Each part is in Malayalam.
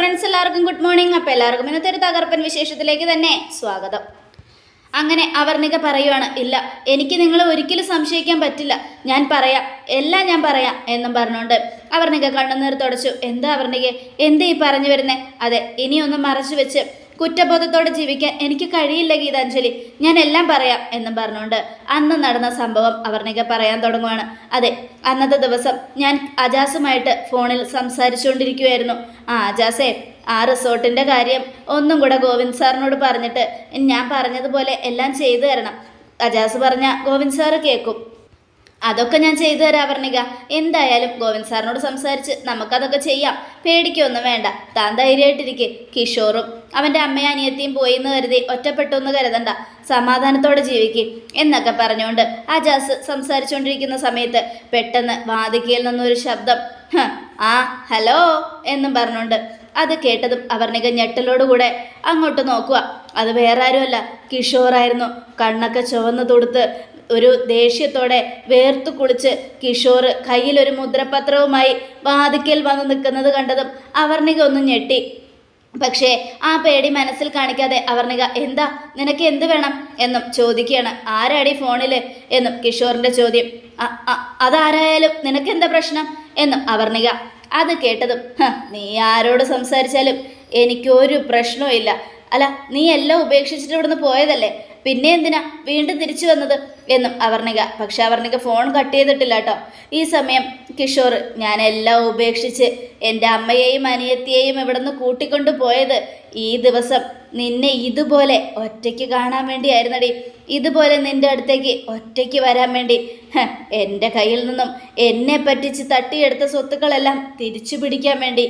ഫ്രണ്ട്സ് എല്ലാവർക്കും ഗുഡ് മോർണിംഗ്. അപ്പോൾ എല്ലാവർക്കും ഇന്നത്തെ ഒരു തകർപ്പൻ വിശേഷത്തിലേക്ക് തന്നെ സ്വാഗതം. അങ്ങനെ അവർണിക പറയുവാണ് ഇല്ല എനിക്ക് നിങ്ങളെ ഒരിക്കലും സംശയിക്കാൻ പറ്റില്ല. ഞാൻ പറയാം എല്ലാം ഞാൻ പറയാം എന്നും പറഞ്ഞുകൊണ്ട് അവർണിക കണ്ണുനീർ തുടച്ചു. എന്താ അവർണിക എന്ത് ഈ പറഞ്ഞു വരുന്നേ? അതെ ഇനിയൊന്നും മറച്ചു വെച്ച് കുറ്റബോധത്തോടെ ജീവിക്കാൻ എനിക്ക് കഴിയില്ല ഗീതാഞ്ജലി. ഞാൻ എല്ലാം പറയാം എന്നും പറഞ്ഞുകൊണ്ട് അന്ന് നടന്ന സംഭവം അവർണിക പറയാൻ തുടങ്ങുവാണ്. അതെ അന്നത്തെ ദിവസം ഞാൻ അജാസുമായിട്ട് ഫോണിൽ സംസാരിച്ചുകൊണ്ടിരിക്കുമായിരുന്നു ആ അജാസേ ആ റിസോർട്ടിന്റെ കാര്യം ഒന്നും കൂടെ ഗോവിന്ദ് സാറിനോട് പറഞ്ഞിട്ട് ഞാൻ പറഞ്ഞതുപോലെ എല്ലാം ചെയ്തു തരണം. അജാസ് പറഞ്ഞ ഗോവിന്ദ് സാറ് കേൾക്കും. അതൊക്കെ ഞാൻ ചെയ്തു തരാം വർണിക എന്തായാലും ഗോവിന്ദ് സാറിനോട് സംസാരിച്ച് നമുക്കതൊക്കെ ചെയ്യാം. പേടിക്കൊന്നും വേണ്ട. താൻ ധൈര്യമായിട്ടിരിക്കെ. കിഷോറും അവന്റെ അമ്മയും അനിയത്തിയും പോയി എന്ന് കരുതി ഒറ്റപ്പെട്ടൊന്ന് കരുതണ്ട. സമാധാനത്തോടെ ജീവിക്കും. എന്നൊക്കെ പറഞ്ഞുകൊണ്ട് അജാസ് സംസാരിച്ചുകൊണ്ടിരിക്കുന്ന സമയത്ത് പെട്ടെന്ന് വാതിക്കയിൽ നിന്നൊരു ശബ്ദം ആ ഹലോ എന്നും പറഞ്ഞുകൊണ്ട് അത് കേട്ടതും അവർണിക ഞെട്ടലോടുകൂടെ അങ്ങോട്ട് നോക്കുക. അത് വേറെ ആരുമല്ല കിഷോറായിരുന്നു. കണ്ണൊക്കെ ചുവന്ന് തൊടുത്ത് ഒരു ദേഷ്യത്തോടെ വേർത്തു കുളിച്ച് കിഷോർ കയ്യിലൊരു മുദ്രപത്രവുമായി വാതിക്കൽ വന്ന് നിൽക്കുന്നത് കണ്ടതും അവർണിക ഒന്ന് ഞെട്ടി. പക്ഷേ ആ പേടി മനസ്സിൽ കാണിക്കാതെ അവർണിക എന്താ? നിനക്ക് എന്ത് വേണം? എന്നും ചോദിക്കുകയാണ്. ആരാടി ഫോണിൽ എന്നും കിഷോറിന്റെ ചോദ്യം. "അ- അ- അതാരായാലും നിനക്ക് എന്താ പ്രശ്നം? എന്നും അവർണിക അത് കേട്ടതും "ഹ, നീ ആരോട് സംസാരിച്ചാലും എനിക്കൊരു പ്രശ്നവും ഇല്ല അല്ല നീ എല്ലാം ഉപേക്ഷിച്ചിട്ട് ഇവിടുന്ന് പോയതല്ലേ? പിന്നെ എന്തിനാ വീണ്ടും തിരിച്ചു വന്നത്? എന്നും അവർണിക പക്ഷെ അവർണിക ഫോൺ കട്ട് ചെയ്തിട്ടില്ല കേട്ടോ. ഈ സമയം കിഷോർ ഞാൻ എല്ലാം ഉപേക്ഷിച്ച് എന്റെ അമ്മയെയും അനിയത്തിയെയും ഇവിടുന്ന് കൂട്ടിക്കൊണ്ടു പോയത് ഈ ദിവസം. നിന്നെ ഇതുപോലെ ഒറ്റയ്ക്ക് കാണാൻ വേണ്ടിയായിരുന്നടി. ഇതുപോലെ നിന്റെ അടുത്തേക്ക് ഒറ്റയ്ക്ക് വരാൻ വേണ്ടി. എന്റെ കയ്യിൽ നിന്നും എന്നെ പറ്റിച്ച് തട്ടിയെടുത്ത സ്വത്തുക്കളെല്ലാം തിരിച്ചു പിടിക്കാൻ വേണ്ടി.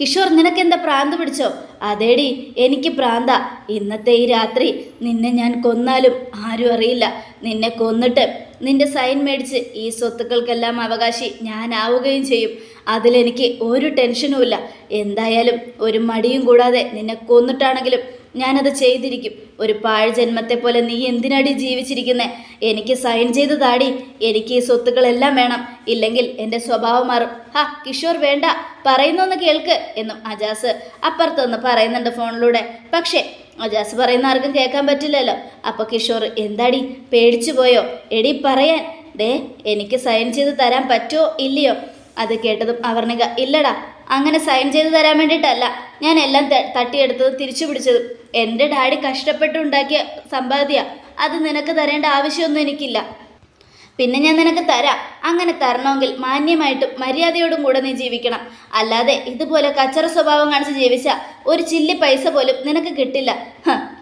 കിഷോർ നിനക്കെന്താ പ്രാന്ത് പിടിച്ചോ? അതേടി എനിക്ക് പ്രാന്ത. ഇന്നത്തെ ഈ രാത്രി നിന്നെ ഞാൻ കൊന്നാലും ആരും അറിയില്ല. നിന്നെ കൊന്നിട്ട് നിന്റെ സൈൻ മേടിച്ച് ഈ സ്വത്തുക്കൾക്കെല്ലാം അവകാശി ഞാനാവുകയും ചെയ്യും. അതിലെനിക്ക് ഒരു ടെൻഷനുമില്ല. എന്തായാലും ഒരു മടിയും കൂടാതെ നിന്നെ കൊന്നിട്ടാണെങ്കിലും ഞാനത് ചെയ്തിരിക്കും. ഒരു പാഴ് ജന്മത്തെ പോലെ നീ എന്തിനാടി ജീവിച്ചിരിക്കുന്നേ? എനിക്ക് സൈൻ ചെയ്ത് താടി എനിക്ക് ഈ സ്വത്തുക്കളെല്ലാം വേണം. ഇല്ലെങ്കിൽ എന്റെ സ്വഭാവം മാറും. ഹാ കിഷോർ വേണ്ട. പറയുന്നൊന്ന് കേൾക്ക് എന്നും അജാസ് അപ്പുറത്തുനിന്ന് പറയുന്നുണ്ട് ഫോണിലൂടെ. പക്ഷേ അജാസ് പറയുന്ന ആർക്കും കേൾക്കാൻ പറ്റില്ലല്ലോ. അപ്പോൾ കിഷോർ എന്താടി? പേടിച്ചു പോയോ? എടി പറയാൻ. ദേ എനിക്ക് സൈൻ ചെയ്ത് തരാൻ പറ്റുമോ ഇല്ലയോ? അത് കേട്ടതും അവർണിക ഇല്ലടാ. അങ്ങനെ സൈൻ ചെയ്ത് തരാൻ വേണ്ടിയിട്ടല്ല. ഞാൻ എല്ലാം തട്ടിയെടുത്തത് തിരിച്ചു പിടിച്ചതും. എന്റെ ഡാഡി കഷ്ടപ്പെട്ടുണ്ടാക്കിയ സമ്പാദ്യ. അത് നിനക്ക് തരേണ്ട ആവശ്യമൊന്നും എനിക്കില്ല. പിന്നെ ഞാൻ നിനക്ക് തരാം. അങ്ങനെ തരണമെങ്കിൽ മാന്യമായിട്ടും മര്യാദയോടും കൂടെ നീ ജീവിക്കണം. അല്ലാതെ ഇതുപോലെ കച്ചറ സ്വഭാവം കാണിച്ച് ജീവിച്ച ഒരു ചില്ലി പൈസ പോലും നിനക്ക് കിട്ടില്ല.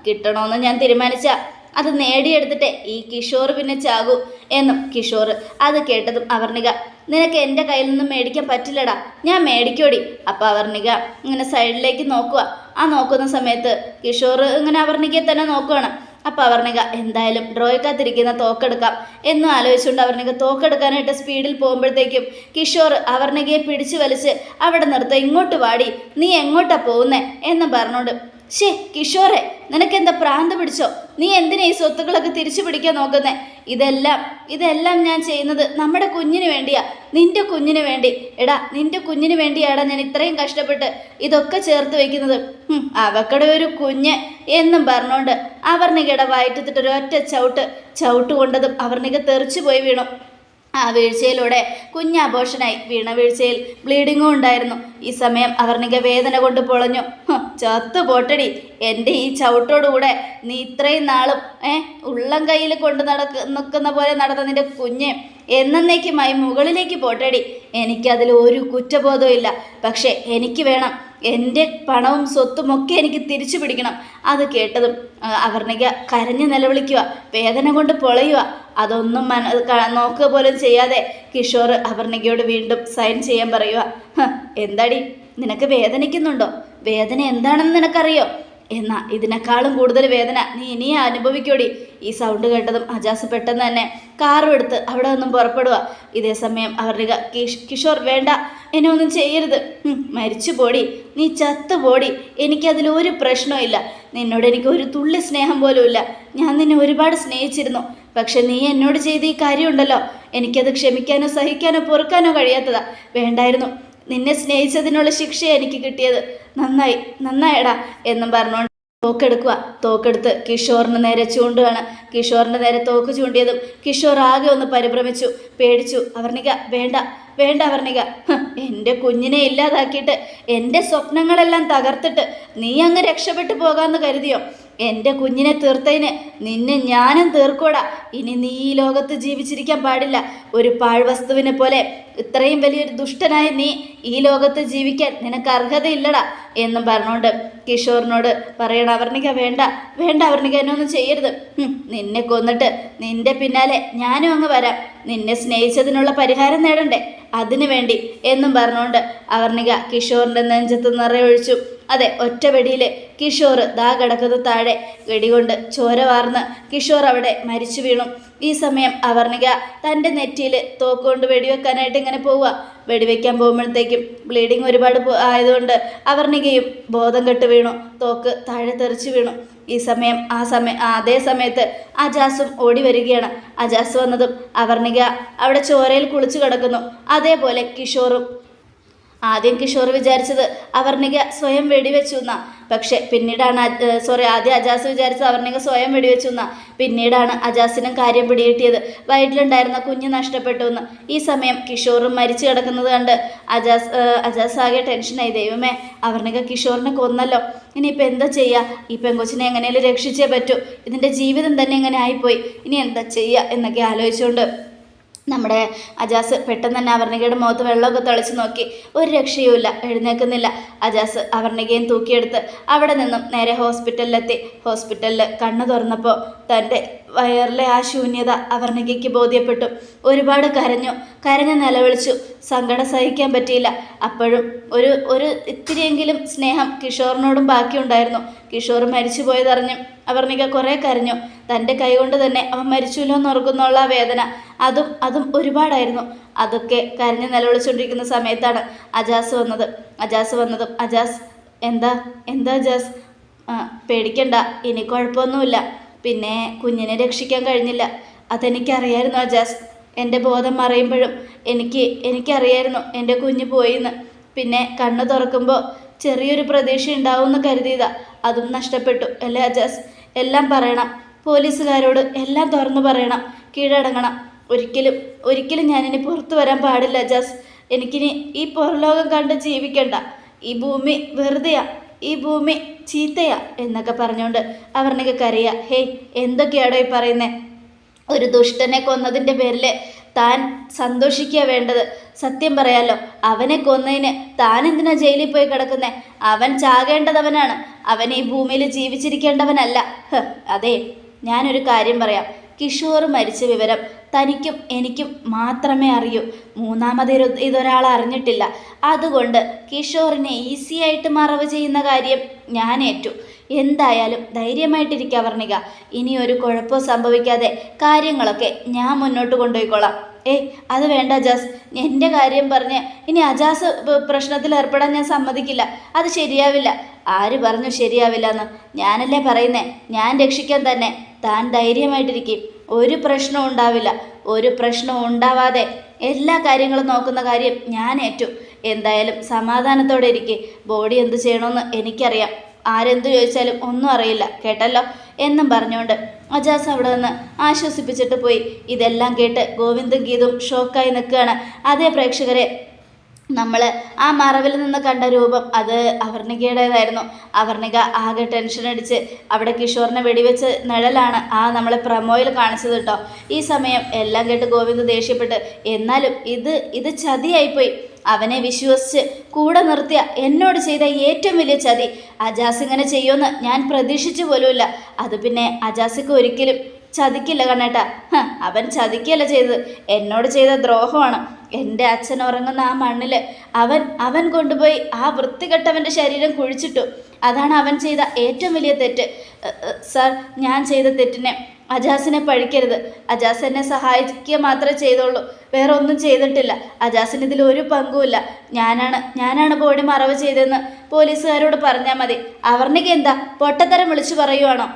കിട്ടണമെന്ന് ഞാൻ തീരുമാനിച്ച. അത് നേടിയെടുത്തിട്ട് ഈ കിഷോർ പിന്നെ ചാകൂ എന്നും കിഷോർ അത് കേട്ടതും അവർണിക. നിനക്ക് എന്റെ കയ്യിൽ നിന്ന് മേടിക്കാൻ പറ്റില്ലടാ. ഞാൻ മേടിക്കോടി. അപ്പോൾ അവർണിക ഇങ്ങനെ സൈഡിലേക്ക് നോക്കുക ആ നോക്കുന്ന സമയത്ത് കിഷോർ ഇങ്ങനെ അവർണികയെ തന്നെ നോക്കുകയാണ് അപ്പോൾ അവർണിക എന്തായാലും ഡ്രോയ്ക്കകത്തിരിക്കുന്ന തോക്കെടുക്കാം. എന്നും ആലോചിച്ചുകൊണ്ട് അവർണിക തോക്കെടുക്കാനായിട്ട് സ്പീഡിൽ പോകുമ്പോഴത്തേക്കും കിഷോർ അവർണികയെ പിടിച്ചു വലിച്ച് അവിടെ നിർത്ത ഇങ്ങോട്ട് വാടി. നീ എങ്ങോട്ടാ പോകുന്നേ? എന്ന് പറഞ്ഞോണ്ട് ഷേ കിഷോറെ നിനക്കെന്താ പ്രാന്ത് പിടിച്ചോ? നീ എന്തിനാ ഈ സ്വത്തുക്കളൊക്കെ തിരിച്ചു പിടിക്കാൻ നോക്കുന്നേ? ഇതെല്ലാം ഇതെല്ലാം ഞാൻ ചെയ്യുന്നത് നമ്മുടെ കുഞ്ഞിന് വേണ്ടിയാ. നിന്റെ കുഞ്ഞിന് വേണ്ടി. എടാ നിന്റെ കുഞ്ഞിന് വേണ്ടിയാടാ ഞാൻ ഇത്രയും കഷ്ടപ്പെട്ട് ഇതൊക്കെ ചേർത്ത് വെക്കുന്നത്. അവക്കടെ ഒരു കുഞ്ഞ് എന്നും പറഞ്ഞുകൊണ്ട് വയറ്റത്തിട്ട് ഒറ്റ ചവിട്ട് ചവിട്ട് കൊണ്ടതും അവർണിക തെറിച്ചു പോയി വീണു. ആ വീഴ്ചയിലൂടെ കുഞ്ഞ് വീണ വീഴ്ചയിൽ ബ്ലീഡിങ്ങും ഉണ്ടായിരുന്നു. ഈ സമയം അവർണിക വേദന കൊണ്ട് പൊളഞ്ഞു. ചത്തു പോട്ടടി. എന്റെ ഈ ചവിട്ടോടുകൂടെ നീ ഇത്രയും നാളും ഏ ഉള്ളം കയ്യിൽ കൊണ്ട് നടക്ക നിൽക്കുന്ന പോലെ നടന്ന നിന്റെ കുഞ്ഞ് എന്നേക്കുമായി മുകളിലേക്ക് പോട്ടടി. എനിക്കതിൽ ഒരു കുറ്റബോധവും ഇല്ല പക്ഷേ എനിക്ക് വേണം എന്റെ പണവും സ്വത്തും ഒക്കെ എനിക്ക് തിരിച്ചു പിടിക്കണം. അത് കേട്ടതും അവർണിക കരഞ്ഞു നിലവിളിക്കുക വേദന കൊണ്ട് പൊളയുക അതൊന്നും മന നോക്കുക പോലും ചെയ്യാതെ കിഷോർ അവർണികയോട് വീണ്ടും സൈൻ ചെയ്യാൻ പറയുക. എന്താടി? നിനക്ക് വേദനിക്കുന്നുണ്ടോ? വേദന എന്താണെന്ന് നിനക്കറിയോ? എന്നാ ഇതിനേക്കാളും കൂടുതൽ വേദന നീ ഇനിയും അനുഭവിക്കോടി. ഈ സൗണ്ട് കേട്ടതും അജാസ് പെട്ടെന്ന് തന്നെ കാറും എടുത്ത് അവിടെ നിന്നും പുറപ്പെടുക ഇതേ സമയം അവരുടെ കിഷ് കിഷോർ വേണ്ട എന്നെ ഒന്നും ചെയ്യരുത്. മരിച്ചു പോടി. നീ ചത്തു പോടി. എനിക്കതിൽ ഒരു പ്രശ്നവും നിന്നോട് എനിക്ക് ഒരു തുള്ളി സ്നേഹം പോലും ഇല്ല. ഞാൻ നിന്നെ ഒരുപാട് സ്നേഹിച്ചിരുന്നു. പക്ഷെ നീ എന്നോട് ചെയ്ത ഈ കാര്യമുണ്ടല്ലോ. എനിക്കത് ക്ഷമിക്കാനോ സഹിക്കാനോ പൊറുക്കാനോ കഴിയാത്തതാ. വേണ്ടായിരുന്നു. നിന്നെ സ്നേഹിച്ചതിനുള്ള ശിക്ഷ എനിക്ക് കിട്ടിയത്. നന്നായി നന്നായടാ എന്നും പറഞ്ഞുകൊണ്ട് തോക്കെടുക്കുക തോക്കെടുത്ത് കിഷോറിന് നേരെ ചൂണ്ടുകയാണ്. കിഷോറിന്റെ നേരെ തോക്ക് ചൂണ്ടിയതും കിഷോർ ആകെ ഒന്ന് പരിഭ്രമിച്ചു. പേടിച്ചു അവർണിക വേണ്ട വേണ്ട അവർണിക. എന്റെ കുഞ്ഞിനെ ഇല്ലാതാക്കിയിട്ട് എന്റെ സ്വപ്നങ്ങളെല്ലാം തകർത്തിട്ട് നീ അങ്ങ് രക്ഷപ്പെട്ടു പോകാമെന്ന് കരുതിയോ? എന്റെ കുഞ്ഞിനെ തീർത്തതിന് നിന്നെ ഞാനും തീർക്കൂടാ. ഇനി നീ ഈ ലോകത്ത് ജീവിച്ചിരിക്കാൻ പാടില്ല. ഒരു പാഴ്വസ്തുവിനെ പോലെ ഇത്രയും വലിയൊരു ദുഷ്ടനായ നീ ഈ ലോകത്ത് ജീവിക്കാൻ നിനക്ക് അർഹതയില്ലടാ എന്നും പറഞ്ഞുകൊണ്ട് കിഷോറിനോട് പറയണ അവർണിക വേണ്ട വേണ്ട അവർണിക എന്നെ ഒന്നും ചെയ്യരുത്. നിന്നെ കൊന്നിട്ട് നിന്റെ പിന്നാലെ ഞാനും അങ്ങ് വരാം. നിന്നെ സ്നേഹിച്ചതിനുള്ള പരിഹാരം നേടണ്ടേ? അതിനു വേണ്ടി എന്നും പറഞ്ഞുകൊണ്ട് അവർണിക കിഷോറിന്റെ നെഞ്ചത്ത് നിറയൊഴിച്ചു. അതെ ഒറ്റ വെടിയിൽ കിഷോർ ദാ കിടക്കുന്ന താഴെ. വെടികൊണ്ട് ചോര വാർന്ന് കിഷോർ അവിടെ മരിച്ചു വീണു. ഈ സമയം അവർണിക തന്റെ നെറ്റിയിൽ തോക്കുകൊണ്ട് വെടിവെക്കാനായിട്ട് ഇങ്ങനെ പോവുക. വെടിവെക്കാൻ പോകുമ്പോഴത്തേക്കും ബ്ലീഡിങ് ഒരുപാട് ആയതുകൊണ്ട് അവർണികയും ബോധം കെട്ട് വീണു. തോക്ക് താഴെ തെറിച്ചു വീണു. ഈ സമയം ആ സമയം അതേ സമയത്ത് അജാസും ഓടി വരികയാണ്. അജാസ് വന്നതും അവർണിക അവിടെ ചോരയിൽ കുളിച്ചു കിടക്കുന്നു. അതേപോലെ കിഷോറും ആദ്യം കിഷോർ വിചാരിച്ചത് അവർണിക സ്വയം വെടിവെച്ചു എന്നാ. പക്ഷെ പിന്നീടാണ് സോറി ആദ്യം അജാസ് വിചാരിച്ചത് അവർണിക സ്വയം വെടിവെച്ചു എന്നാ. പിന്നീടാണ് അജാസിനും കാര്യം പിടികിട്ടിയത്. വയറ്റിലുണ്ടായിരുന്ന കുഞ്ഞ് നഷ്ടപ്പെട്ടു എന്ന്. ഈ സമയം കിഷോറും മരിച്ചു കിടക്കുന്നത് കണ്ട് അജാസ് അജാസ് ആകെ ടെൻഷനായി ദൈവമേ അവർണിക കിഷോറിനെ കൊന്നല്ലോ. ഇനിയിപ്പോൾ എന്താ ചെയ്യുക ഈ പെങ്കൊച്ചിനെ എങ്ങനെയാലും രക്ഷിച്ചേ പറ്റൂ. ഇതിന്റെ ജീവിതം തന്നെ ഇങ്ങനെ ആയിപ്പോയി. ഇനി എന്താ ചെയ്യുക എന്നൊക്കെ ആലോചിച്ചുകൊണ്ട് നമ്മുടെ അജാസ് പെട്ടെന്ന് തന്നെ അവർണികയുടെ മുഖത്ത് വെള്ളമൊക്കെ തളിച്ച് നോക്കി. ഒരു രക്ഷയുമില്ല എഴുന്നേൽക്കുന്നില്ല. അജാസ് അവർണികയും തൂക്കിയെടുത്ത് അവിടെ നിന്നും നേരെ ഹോസ്പിറ്റലിലെത്തി. ഹോസ്പിറ്റലിൽ കണ്ണു തുറന്നപ്പോൾ തന്റെ വയറിലെ ആ ശൂന്യത അവർണികയ്ക്ക് ബോധ്യപ്പെട്ടു. ഒരുപാട് കരഞ്ഞു. കരഞ്ഞ് നിലവിളിച്ചു. സങ്കടം സഹിക്കാൻ പറ്റിയില്ല. അപ്പോഴും ഒരു ഒരു ഇത്തിരിയെങ്കിലും സ്നേഹം കിഷോറിനോടും ബാക്കിയുണ്ടായിരുന്നു. കിഷോർ മരിച്ചു പോയതറിഞ്ഞു അവർണിക കുറേ കരഞ്ഞു. തന്റെ കൈകൊണ്ട് തന്നെ അവൻ മരിച്ചുല്ലോ എന്ന് ഓർക്കുന്നുള്ള വേദന. അതും അതും ഒരുപാടായിരുന്നു. അതൊക്കെ കരഞ്ഞ് നിലവിളിച്ചുകൊണ്ടിരിക്കുന്ന സമയത്താണ് അജാസ് വന്നത്. അജാസ് വന്നതും അജാസ് എന്താ എന്താ അജാസ്? പേടിക്കണ്ട ഇനി കുഴപ്പമൊന്നുമില്ല. പിന്നെ കുഞ്ഞിനെ രക്ഷിക്കാൻ കഴിഞ്ഞില്ല. അതെനിക്കറിയായിരുന്നു അജാസ്. എന്റെ ബോധം മറയുമ്പോഴും എനിക്ക് എനിക്കറിയായിരുന്നു എന്റെ കുഞ്ഞ് പോയിന്ന്. പിന്നെ കണ്ണു തുറക്കുമ്പോൾ ചെറിയൊരു പ്രതീക്ഷ ഉണ്ടാവുമെന്ന് കരുതിയതാ. അതും നഷ്ടപ്പെട്ടു അല്ലേ അജാസ്? എല്ലാം പറയണം. പോലീസുകാരോട് എല്ലാം തുറന്നു പറയണം. കീഴടങ്ങണം. ഒരിക്കലും ഒരിക്കലും ഞാനിനി പുറത്തു വരാൻ പാടില്ല ജാസ്. എനിക്കിനി ഈ പുറലോകം കണ്ട് ജീവിക്കണ്ട. ഈ ഭൂമി വെറുതെയാ ഈ ഭൂമി ചീത്തയാ എന്നൊക്കെ പറഞ്ഞുകൊണ്ട് അവർണക്ക് കരയാ. ഹേയ് എന്തൊക്കെയാടോ ഈ പറയുന്നേ? ഒരു ദുഷ്ടനെ കൊന്നതിന്റെ പേരിൽ താൻ സന്തോഷിക്കുക വേണ്ടത്. സത്യം പറയാലോ അവനെ കൊന്നതിന് താൻ എന്തിനാ ജയിലിൽ പോയി കിടക്കുന്നേ? അവൻ ചാകേണ്ടതവനാണ്. അവൻ ഈ ഭൂമിയിൽ ജീവിച്ചിരിക്കേണ്ടവനല്ല. അതെ ഞാനൊരു കാര്യം പറയാം. കിഷോർ മരിച്ച വിവരം തനിക്കും എനിക്കും മാത്രമേ അറിയൂ. മൂന്നാമതൊരു ഇതൊരാൾ അറിഞ്ഞിട്ടില്ല. അതുകൊണ്ട് കിഷോറിനെ ഈസി ആയിട്ട് മറവ് ചെയ്യുന്ന കാര്യം ഞാൻ ഏറ്റു. എന്തായാലും ധൈര്യമായിട്ടിരിക്കുക വർണിക ഇനി ഒരു കുഴപ്പവും സംഭവിക്കാതെ കാര്യങ്ങളൊക്കെ ഞാൻ മുന്നോട്ട് കൊണ്ടുപോയിക്കോളാം. ഏയ് അത് വേണ്ട അജാസ് എന്റെ കാര്യം പറഞ്ഞ് ഇനി അജാസ് പ്രശ്നത്തിൽ ഏർപ്പെടാൻ ഞാൻ സമ്മതിക്കില്ല. അത് ശരിയാവില്ല. ആര് പറഞ്ഞു ശരിയാവില്ല എന്ന് ഞാനല്ലേ പറയുന്നേ. ഞാൻ രക്ഷിക്കാൻ തന്നെ. താൻ ധൈര്യമായിട്ടിരിക്കും. ഒരു പ്രശ്നവും ഉണ്ടാവില്ല. ഒരു പ്രശ്നവും ഉണ്ടാവാതെ എല്ലാ കാര്യങ്ങളും നോക്കുന്ന കാര്യം ഞാൻ ഏറ്റു. എന്തായാലും സമാധാനത്തോടെ ഇരിക്കെ. ബോഡി എന്ത് ചെയ്യണമെന്ന് എനിക്കറിയാം. ആരെന്ത് ചോദിച്ചാലും ഒന്നും അറിയില്ല. കേട്ടല്ലോ? എന്നും പറഞ്ഞുകൊണ്ട് അജാസ് അവിടെ നിന്ന് ആശ്വസിപ്പിച്ചിട്ട് പോയി. ഇതെല്ലാം കേട്ട് ഗോവിന്ദും ഗീതും ഷോക്കായി നിൽക്കുകയാണ്. അതേ പ്രേക്ഷകരെ നമ്മൾ ആ മറവിൽ നിന്ന് കണ്ട രൂപം അത് അവർണികയുടേതായിരുന്നു. അവർണിക ആകെ ടെൻഷൻ അടിച്ച് അവിടെ കിഷോറിനെ വെടിവെച്ച് നിഴലാണ് ആ നമ്മളെ പ്രമോയിൽ കാണിച്ചത് കേട്ടോ. ഈ സമയം എല്ലാം കേട്ട് ഗോവിന്ദ് ദേഷ്യപ്പെട്ട് എന്നാലും ഇത് ഇത് ചതിയായിപ്പോയി. അവനെ വിശ്വസിച്ച് കൂടെ നിർത്തിയ എന്നോട് ചെയ്ത ഏറ്റവും വലിയ ചതി. അജാസ് ഇങ്ങനെ ചെയ്യുമെന്ന് ഞാൻ പ്രതീക്ഷിച്ചു പോലുമില്ല. അത് പിന്നെ അജാസിക്ക് ഒരിക്കലും ചതിക്കില്ല കണ്ണേട്ട. അവൻ ചതിക്കല്ല ചെയ്തത്? എന്നോട് ചെയ്ത ദ്രോഹമാണ്. എന്റെ അച്ഛൻ ഉറങ്ങുന്ന ആ മണ്ണിൽ അവൻ അവൻ കൊണ്ടുപോയി ആ വൃത്തികെട്ടവന്റെ ശരീരം കുഴിച്ചിട്ടു. അതാണ് അവൻ ചെയ്ത ഏറ്റവും വലിയ തെറ്റ്. സാർ ഞാൻ ചെയ്ത തെറ്റിനെ അജാസിനെ പഴിക്കരുത്. അജാസ് എന്നെ സഹായിക്കുക മാത്രമേ ചെയ്തുള്ളൂ. വേറെ ഒന്നും ചെയ്തിട്ടില്ല. അജാസിന് ഇതിൽ ഒരു പങ്കുമില്ല. ഞാനാണ് ഞാനാണ് ബോഡി മറവ് ചെയ്തതെന്ന് പോലീസുകാരോട് പറഞ്ഞാൽ മതി. അവർണിക എന്താ പൊട്ടത്തരം വിളിച്ചു പറയുവാണോ?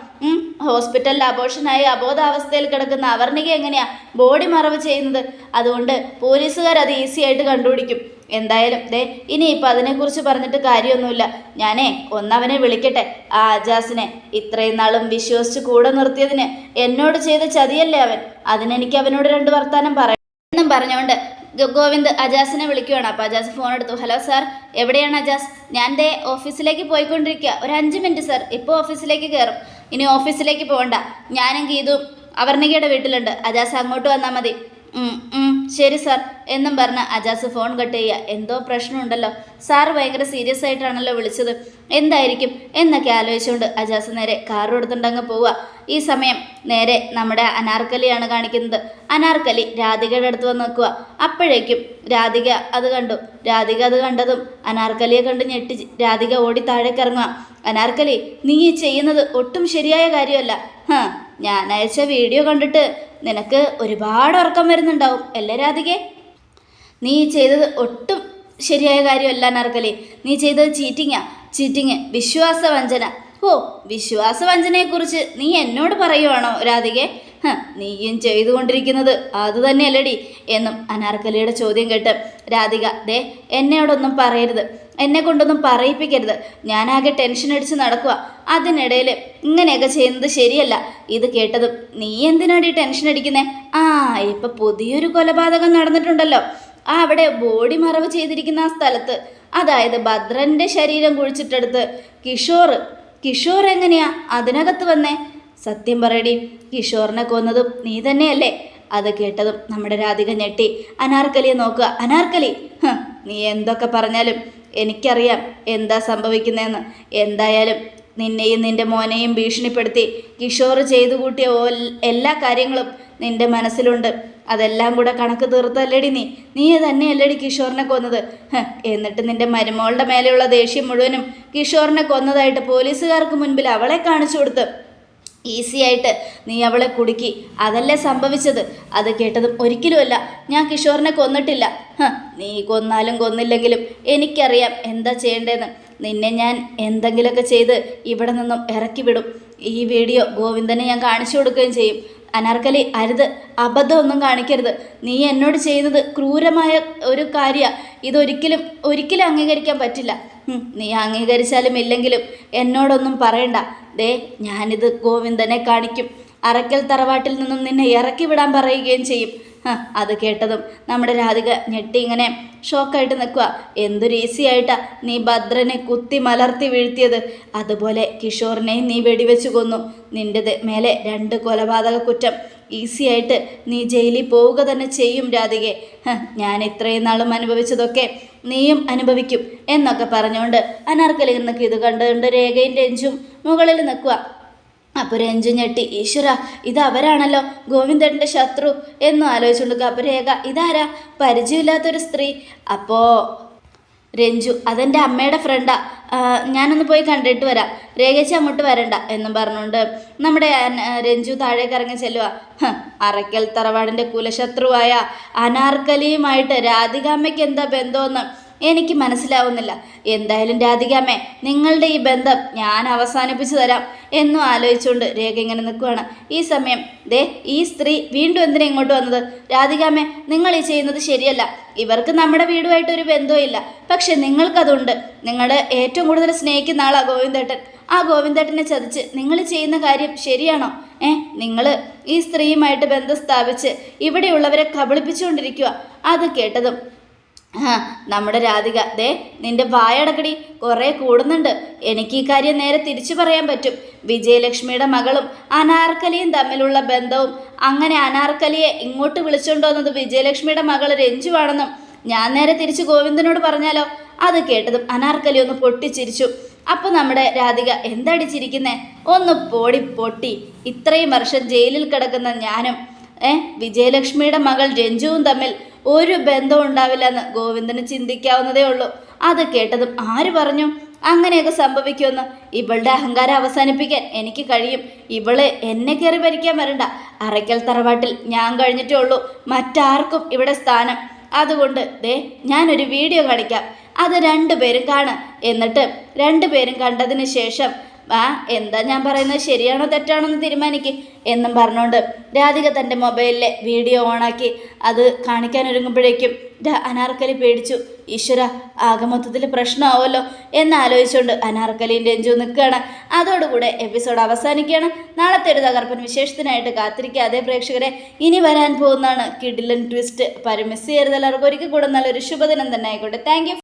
ഹോസ്പിറ്റലിൽ അബോഷനായി അബോധാവസ്ഥയിൽ കിടക്കുന്ന അവർണിക എങ്ങനെയാ ബോഡി മറവ് ചെയ്യുന്നത്? അതുകൊണ്ട് പോലീസുകാർ അത് ഈസി ആയിട്ട് കണ്ടുപിടിക്കും. എന്തായാലും ദേ ഇനി ഇനിയിപ്പോൾ അതിനെക്കുറിച്ച് പറഞ്ഞിട്ട് കാര്യമൊന്നുമില്ല. ഞാനേ ഒന്നവനെ വിളിക്കട്ടെ. ആ അജാസിനെ ഇത്രയും നാളും വിശ്വസിച്ച് കൂടെ നിർത്തിയതിന് എന്നോട് ചെയ്ത ചതിയല്ലേ അവൻ? അതിനെനിക്ക് അവനോട് രണ്ട് വർത്താനം പറയാം എന്നും പറഞ്ഞുകൊണ്ട് ഗോവിന്ദ് അജാസിനെ വിളിക്കുകയാണ് അപ്പോൾ അജാസ് ഫോൺ എടുത്തു. ഹലോ സാർ എവിടെയാണ് അജാസ്? ഞാൻ ദേ ഓഫീസിലേക്ക് പോയിക്കൊണ്ടിരിക്കുക ഒരു അഞ്ച് മിനിറ്റ് സാർ ഇപ്പോൾ ഓഫീസിലേക്ക് കയറും ഇനി ഓഫീസിലേക്ക് പോകണ്ട. ഞാനും ഗീതും അവർണികയുടെ വീട്ടിലുണ്ട്. അജാസ് അങ്ങോട്ട് വന്നാൽ മതി. ശരി സാർ. എന്നും പറഞ്ഞ് അജാസ് ഫോൺ കട്ട് ചെയ്യുക. എന്തോ പ്രശ്നമുണ്ടല്ലോ. സാർ ഭയങ്കര സീരിയസ് ആയിട്ടാണല്ലോ വിളിച്ചത്. എന്തായിരിക്കും? എന്നൊക്കെ ആലോചിച്ചുകൊണ്ട് അജാസ് നേരെ കാർ എടുത്തുണ്ടങ്ങ് പോവുക. ഈ സമയം നേരെ നമ്മുടെ അനാർക്കലിയാണ് കാണിക്കുന്നത്. അനാർക്കലി രാധികയുടെ അടുത്ത് വന്ന് നിൽക്കുക. അപ്പോഴേക്കും രാധിക അത് കണ്ടു. രാധിക അത് കണ്ടതും അനാർക്കലിയെ കണ്ട് ഞെട്ടി രാധിക ഓടി താഴേക്കിറങ്ങുക അനാർക്കലി നീ ചെയ്യുന്നത് ഒട്ടും ശരിയായ കാര്യമല്ല. ഞാൻ അയച്ച വീഡിയോ കണ്ടിട്ട് നിനക്ക് ഒരുപാട് ഉറക്കം വരുന്നുണ്ടാവും. അല്ലേ രാധികെ? നീ ചെയ്തത് ഒട്ടും ശരിയായ കാര്യമല്ല നർക്കലി നീ ചെയ്തത് ചീറ്റിങ്ങാ. ചീറ്റിങ് വിശ്വാസവഞ്ചന. ഓ വിശ്വാസവഞ്ചനയെക്കുറിച്ച് നീ എന്നോട് പറയുവാണോ രാധികെ? നീയും ചെയ്തുകൊണ്ടിരിക്കുന്നത് അത് തന്നെയല്ലടി എന്നും അനാർക്കലിയുടെ ചോദ്യം കേട്ട് രാധിക ദേ എന്നോടൊന്നും പറയരുത്. എന്നെ കൊണ്ടൊന്നും പറയിപ്പിക്കരുത്. ഞാനാകെ ടെൻഷൻ അടിച്ച് നടക്കുക അതിനിടയിൽ ഇങ്ങനെയൊക്കെ ചെയ്യുന്നത് ശരിയല്ല. ഇത് കേട്ടതും നീ എന്തിനാടി ടെൻഷൻ അടിക്കുന്നേ? ആ ഇപ്പം പുതിയൊരു കൊലപാതകം നടന്നിട്ടുണ്ടല്ലോ. ആ അവിടെ ബോഡി മറവ് ചെയ്തിരിക്കുന്ന ആ സ്ഥലത്ത്. അതായത് ഭദ്രന്റെ ശരീരം കുഴിച്ചിട്ടെടുത്ത്. കിഷോർ കിഷോർ എങ്ങനെയാ അതിനകത്ത് വന്നേ? സത്യം പറയടി കിഷോറിനെ കൊന്നതും നീ തന്നെയല്ലേ? അത് കേട്ടതും നമ്മുടെ രാധിക ഞെട്ടി. അനാർക്കലിയെ നോക്കുക. അനാർക്കലി? നീ എന്തൊക്കെ പറഞ്ഞാലും എനിക്കറിയാം എന്താ സംഭവിക്കുന്നതെന്ന്. എന്തായാലും നിന്നെയും നിന്റെ മോനെയും ഭീഷണിപ്പെടുത്തി കിഷോർ ചെയ്തു കൂട്ടിയ എല്ലാ കാര്യങ്ങളും നിന്റെ മനസ്സിലുണ്ട്. അതെല്ലാം കൂടെ കണക്ക് തീർത്തല്ലടി നീ. നീ തന്നെയല്ലേടി കിഷോറിനെ കൊന്നത്. എന്നിട്ട് നിന്റെ മരുമോളുടെ മേലെയുള്ള ദേഷ്യം മുഴുവനും കിഷോറിനെ കൊന്നതായിട്ട് പോലീസുകാർക്ക് മുൻപിൽ അവളെ കാണിച്ചു കൊടുത്ത് ഈസി ആയിട്ട് നീ അവളെ കുടുക്കി. അതല്ലേ സംഭവിച്ചത്? അത് കേട്ടതും ഒരിക്കലുമല്ല. ഞാൻ കിഷോറിനെ കൊന്നിട്ടില്ല. നീ കൊന്നാലും കൊന്നില്ലെങ്കിലും എനിക്കറിയാം എന്താ ചെയ്യേണ്ടതെന്ന്. നിന്നെ ഞാൻ എന്തെങ്കിലുമൊക്കെ ചെയ്ത് ഇവിടെ നിന്നും ഇറക്കി വിടും ഈ വീഡിയോ ഗോവിന്ദനെ ഞാൻ കാണിച്ചു കൊടുക്കുകയും ചെയ്യും. അനാർക്കലി അരുത്. അബദ്ധമൊന്നും കാണിക്കരുത്. നീ എന്നോട് ചെയ്യുന്നത് ക്രൂരമായ ഒരു കാര്യ. ഇതൊരിക്കലും ഒരിക്കലും അംഗീകരിക്കാൻ പറ്റില്ല. നീ അംഗീകരിച്ചാലും ഇല്ലെങ്കിലും എന്നോടൊന്നും പറയണ്ട. ദേ ഞാനിത് ഗോവിന്ദനെ കാണിക്കും. അറക്കൽ തറവാട്ടിൽ നിന്നും നിന്നെ ഇറക്കി വിടാൻ പറയുകയും ചെയ്യും. അത് കേട്ടതും നമ്മുടെ രാധിക ഞെട്ടി ഇങ്ങനെ ഷോക്കായിട്ട് നിൽക്കുക എന്തൊരു ഈസി ആയിട്ടാ നീ ഭദ്രനെ കുത്തി മലർത്തി വീഴ്ത്തിയത്. അതുപോലെ കിഷോറിനെയും നീ വെടിവെച്ച് കൊന്നു. നിന്റെത് മേലെ രണ്ട് കൊലപാതക കുറ്റം ഈസി ആയിട്ട് നീ ജയിലിൽ പോവുക തന്നെ ചെയ്യും രാധികെ ഞാൻ ഇത്രയും നാളും അനുഭവിച്ചതൊക്കെ നീയും അനുഭവിക്കും എന്നൊക്കെ പറഞ്ഞുകൊണ്ട് അനാർക്കലി നിന്നൊക്കെ ഇത് കണ്ടുകൊണ്ട് രേഖയും രഞ്ജും മുകളിൽ നിൽക്കുക അപ്പോൾ രഞ്ജു ഞെട്ടി ഈശ്വര ഇത് അവരാണല്ലോ ഗോവിന്ദന്റെ ശത്രു എന്ന് ആലോചിച്ചുകൊണ്ട് ഗപരേഖ രേഖ ഇതാരാ? പരിചയമില്ലാത്തൊരു സ്ത്രീ. അപ്പോൾ രഞ്ജു അതെന്റെ അമ്മയുടെ ഫ്രണ്ടാ. ഞാനൊന്ന് പോയി കണ്ടിട്ട് വരാം. രേഖച്ചി അങ്ങോട്ട് വരണ്ട എന്നും പറഞ്ഞുകൊണ്ട് നമ്മുടെ രഞ്ജു താഴേക്ക് ഇറങ്ങി ചെല്ലുക അറയ്ക്കൽ തറവാടിന്റെ കുലശത്രുവായ അനാർക്കലിയുമായിട്ട് രാധികാമ്മയ്ക്ക് എന്താ ബന്ധമെന്ന് എനിക്ക് മനസ്സിലാവുന്നില്ല. എന്തായാലും രാധികാമ്മേ നിങ്ങളുടെ ഈ ബന്ധം ഞാൻ അവസാനിപ്പിച്ചു തരാം എന്നും ആലോചിച്ചുകൊണ്ട് രേഖ ഇങ്ങനെ നിൽക്കുകയാണ് ഈ സമയം ദേ ഈ സ്ത്രീ വീണ്ടും എന്തിനാ ഇങ്ങോട്ട് വന്നത്? രാധികാമ്മേ നിങ്ങൾ ഈ ചെയ്യുന്നത് ശരിയല്ല. ഇവർക്ക് നമ്മുടെ വീടുമായിട്ട് ഒരു ബന്ധവുമില്ല പക്ഷെ നിങ്ങൾക്കതുണ്ട്. നിങ്ങളുടെ ഏറ്റവും കൂടുതൽ സ്നേഹിക്കുന്ന ആളാ ഗോവിന്ദേട്ടൻ. ആ ഗോവിന്ദേട്ടനെ ചതിച്ച് നിങ്ങൾ ചെയ്യുന്ന കാര്യം ശരിയാണോ? ഏ നിങ്ങൾ ഈ സ്ത്രീയുമായിട്ട് ബന്ധം സ്ഥാപിച്ച് ഇവിടെയുള്ളവരെ കബളിപ്പിച്ചുകൊണ്ടിരിക്കുക അത് കേട്ടതും നമ്മുടെ രാധിക ദേ നിന്റെ വായടക്കടി കുറേ കൂടുന്നുണ്ട്. എനിക്ക് ഈ കാര്യം നേരെ തിരിച്ചു പറയാൻ പറ്റും. വിജയലക്ഷ്മിയുടെ മകളും അനാർക്കലിയും തമ്മിലുള്ള ബന്ധവും അങ്ങനെ അനാർക്കലിയെ ഇങ്ങോട്ട് വിളിച്ചുകൊണ്ടുവന്നത് വിജയലക്ഷ്മിയുടെ മകൾ രഞ്ജുവാണെന്നും ഞാൻ നേരെ തിരിച്ച് ഗോവിന്ദനോട് പറഞ്ഞാലോ? അത് കേട്ടതും അനാർക്കലി ഒന്ന് പൊട്ടിച്ചിരിച്ചു. അപ്പോൾ നമ്മുടെ രാധിക എന്തടിച്ചിരിക്കുന്നേ ഒന്ന് പൊടി പൊട്ടി. ഇത്രയും വർഷം ജയിലിൽ കിടക്കുന്ന ഞാനും ഏ വിജയലക്ഷ്മിയുടെ മകൾ രഞ്ജുവും തമ്മിൽ ഒരു ബന്ധവും ഉണ്ടാവില്ലെന്ന് ഗോവിന്ദന് ചിന്തിക്കാവുന്നതേ ഉള്ളൂ. അത് കേട്ടതും ആര് പറഞ്ഞു? അങ്ങനെയൊക്കെ സംഭവിക്കുമെന്ന് ഇവളുടെ അഹങ്കാരം അവസാനിപ്പിക്കാൻ എനിക്ക് കഴിയും. ഇവൾ എന്നെ കയറി ഭരിക്കാൻ വരണ്ട. അറയ്ക്കൽ തറവാട്ടിൽ ഞാൻ കഴിഞ്ഞിട്ടേ ഉള്ളൂ. മറ്റാർക്കും ഇവിടെ സ്ഥാനം. അതുകൊണ്ട് ദേ ഞാനൊരു വീഡിയോ കാണിക്കാം. അത് രണ്ടുപേരും കാണുക എന്നിട്ട് രണ്ടുപേരും കണ്ടതിന് ശേഷം ആ എന്താ ഞാൻ പറയുന്നത്? ശരിയാണോ തെറ്റാണോ എന്ന് തീരുമാനിക്ക്. എന്നും പറഞ്ഞുകൊണ്ട് രാധിക തന്റെ മൊബൈലിലെ വീഡിയോ ഓണാക്കി അത് കാണിക്കാൻ ഒരുങ്ങുമ്പോഴേക്കും അനാർക്കലി പേടിച്ചു. ഈശ്വര ആകെ മൊത്തത്തിൽ പ്രശ്നമാവുമല്ലോ എന്നാലോചിച്ചുകൊണ്ട് അനാർക്കലിയും രഞ്ജു നിൽക്കുകയാണ്. അതോടുകൂടെ എപ്പിസോഡ് അവസാനിക്കുകയാണ്. നാളത്തെ ഒരു തകർപ്പൻ വിശേഷത്തിനായിട്ട് കാത്തിരിക്കാതെ പ്രേക്ഷകരെ ഇനി വരാൻ പോകുന്നതാണ് കിഡിലൻ ട്വിസ്റ്റ് പരമിസ് ചെയ്യരുത്. എല്ലാവർക്കും ഒരിക്കൽ കൂടെ നല്ലൊരു ശുഭദിനം തന്നെ ആയിക്കോട്ടെ. താങ്ക്